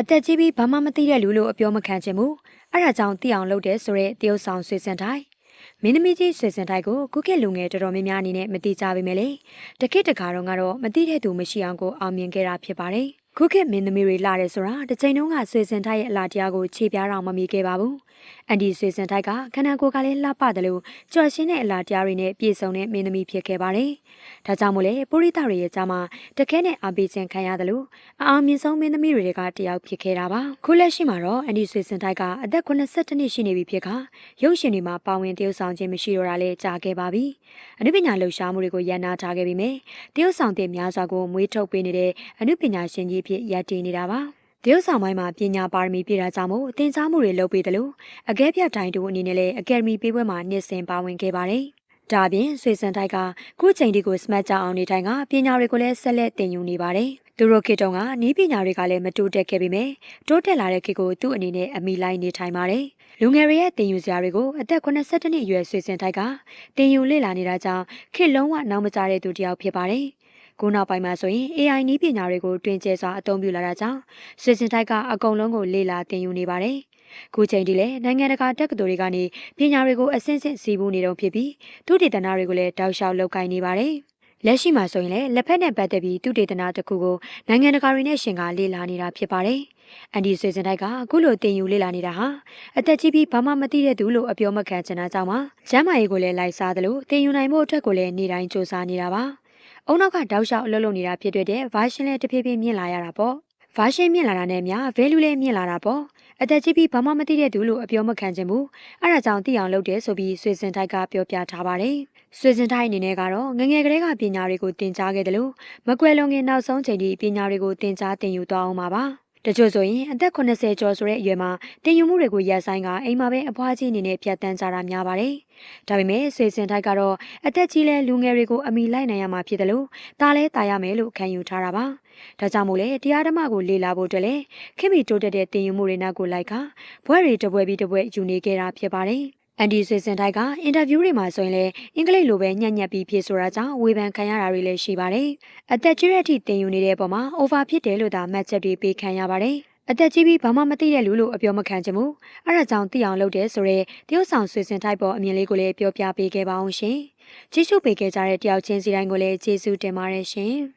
အသက်ကြီးပြီးဘာမှမသိတဲ့လူလို့အပြောမခံချင်ဘူးအဲ့ဒါကြောင့်သိအောင်လုပ်တယ်ဆိုတဲ့တရုတ်ဆောင်ဆွေစင်တိုင်းမင်းသမီးကြီးဆွေစင်တိုင်းကိုကုခေတ်လူငယ်တော်တော်များများအနေနဲ့မသိကြပါမယ်လေတခိတခါတော့ကတော့မသိတဲ့သူမရှိအောင်ကိုအောင်မြင်ခဲ့တာဖြစ်ပါတယ်ခုခေတ်မင်းသမီးတွေလာတယ်ဆိုတာတစ်ချိန်လုံးကဆွေစင်တိုင်းရဲ့အလားတရားကိုခြေပြားတော့မမီခဲ့ပါဘူး အန်ဒီဆွေစင်တိုက်ကခန္ဓာကိုယ်ကလည်းလှပတယ်လို့ကြွရှင်းတဲ့အလားတရားတွေနဲ့ပြည့်စုံတဲ့မင်းသမီးဖြစ်ခဲ့ပါတယ်။ဒါကြောင့်မို့လဲပုရိသတွေရဲ့ကြားမှာတခဲနဲ့အားပေးခြင်းခံရတယ်လို့အအောင်မြင်ဆုံးမင်းသမီးတွေကတယောက်ဖြစ်ခဲ့တာပါ။ခုလက်ရှိမှာတော့အန်ဒီဆွေစင်တိုက်ကအသက်82နှစ်ရှိနေပြီဖြစ်ကရုပ်ရှင်တွေမှာပါဝင်တရုပ်ဆောင်ခြင်းမရှိတော့တာလဲကြာခဲ့ပါပြီ။အနုပညာလှူရှားမှုတွေကိုရန်နာထားခဲ့ပြီးမြဲတရုပ်ဆောင်တဲ့များစွာကိုမွေးထုတ်ပေးနေတဲ့အနုပညာရှင်ကြီးဖြစ်ရပ်တည်နေတာပါ။ တရုတ်ဆောင်ပိုင်းမှာပညာပါရမီပြည့်တာကြောင့်မို့တင် जा မှုတွေလုပ်ပေးတယ်လို့အကဲဖြတ်တိုင်းတူအနေနဲ့လည်းအကယ်ဒမီပေးပွဲမှာနှစ်စဉ်ပါဝင်ခဲ့ပါတယ်။ဒါပြင်ဆွေစံတိုက်ကခုချိန်ဒီကိုစမတ်ကြအောင်နေတိုင်းကပညာတွေကိုလည်းဆက်လက်သင်ယူနေပါတယ်။သူတို့ခေတ်တုန်းကနီးပညာတွေကလည်းမတိုးတက်ခဲ့ပေမဲ့တိုးတက်လာတဲ့ခေတ်ကိုသူ့အနေနဲ့အမိလိုက်နေထိုင်ပါတယ်။လူငယ်တွေရဲ့တင်ယူစရာတွေကိုအသက်82နှစ်အရွယ်ဆွေစင်တိုက်ကတင်ယူလေ့လာနေတာကြောင့်ခေတ်လုံးဝနောက်မကျတဲ့သူတစ်ယောက်ဖြစ်ပါတယ်။ ခုနောက်ပိုင်းမှာဆိုရင် AI နည်းပညာတွေကိုတွင်ကျဲစွာအသုံးပြုလာတာကြောင့်စစ်စင်တိုက်ကအကုန်လုံးကိုလေ့လာသင်ယူနေပါတယ်။ခုချိန်ထိလည်းနိုင်ငံတကာတက္ကသိုလ်တွေကနေပညာတွေကိုအဆင့်ဆင့်စီးပူးနေတော့ဖြစ်ပြီးသူတေသနာတွေကိုလည်းတောက်လျှောက်လုပ်ကိုင်နေပါတယ်။လက်ရှိမှာဆိုရင်လည်းလက်ဖက်နဲ့ပတ်သက်ပြီးသူတေသနာတစ်ခုကိုနိုင်ငံတကာတွေနဲ့ရှင်ကလေ့လာနေတာဖြစ်ပါတယ်။အန်ဒီဆွေစင်တိုက်ကအခုလိုတင်ယူလေ့လာနေတာဟာအသက်ကြီးပြီးဘာမှမသိတဲ့သူလို့အပြောမခံချင်တာကြောင့်ပါ။ကျမ်းမာရေးကိုလည်းလိုက်စားသလိုတင်ယူနိုင်မှုအတွက်ကိုလည်းနေတိုင်းစူးစမ်းနေတာပါ။ အုံနောက်ကတောက်လျှောက်အလုပ်လုပ်နေတာဖြစ်တဲ့ version လည်းတဖြည်းဖြည်းမြင့်လာရတာပေါ့ version မြင့်လာတာနဲ့များ value လည်းမြင့်လာတာပေါ့အသက်ကြီးပြီးဘာမှမသိတဲ့သူလို့အပြောမခံချင်ဘူးအဲ့ဒါကြောင့်သိအောင်လုပ်တယ်ဆိုပြီးဆွေစင်ထိုက်ကပြောပြထားပါတယ်ဆွေစင်ထိုက်အနေနဲ့ကတော့ငငယ်ကလေးကပညာတွေကိုသင်ကြားခဲ့တယ်လို့မကွယ်လွန်ခင်နောက်ဆုံးချိန်ထိပညာတွေကိုသင်ကြားသင်ယူသွားအောင်ပါပါ တချို့ဆိုရင်အသက်80ကျော်ဆိုတဲ့အရွယ်မှာတင်ယူမှုတွေကိုရပ်ဆိုင်းကအိမ်မှာပဲအဖွားကြီးအနေနဲ့ဖြတ်တန်းကြတာများပါတယ်။ဒါပေမဲ့ဆွေစင်ထိုက်ကတော့အသက်ကြီးလဲလူငယ်တွေကိုအမိလိုက်နိုင်ရမှာဖြစ်တယ်လို့ဒါလဲတာရမယ်လို့ခံယူထားတာပါ။ဒါကြောင့်မို့လဲတရားဓမ္မကိုလေ့လာဖို့အတွက်လဲခင်မီတိုးတက်တဲ့တင်ယူမှုတွေနောက်ကိုလိုက်ကဘွဲတွေတပွဲပြီးတပွဲယူနေခဲ့တာဖြစ်ပါတယ်။ အန်ဒီဆွေစင်တိုက်ကအင်တာဗျူးတွေမှာဆိုရင်လည်းအင်္ဂလိပ်လိုပဲညံ့ညက်ပြီးဖြေဆိုတာကြောင့်ဝေဖန်ခံရတာတွေလည်းရှိပါတယ်။အသက်ကြီးတဲ့အထိတင်ယူနေတဲ့အပေါ်မှာ over ဖြစ်တယ်လို့သာမှတ်ချက်တွေပေးခံရပါတယ်။အသက်ကြီးပြီးဘာမှမသိတဲ့လူလို့အပြောမခံချင်ဘူး။အဲဒါကြောင့်သိအောင်လုပ်တယ်ဆိုတော့တရုတ်ဆောင်ဆွေစင်တိုက်ပေါ်အမြင်လေးကိုလည်းပြောပြပေးခဲ့ပါအောင်ရှင်။ကြည့်ရှုပေးခဲ့ကြတဲ့တယောက်ချင်းစီတိုင်းကိုလည်းကျေးဇူးတင်ပါတယ်ရှင်။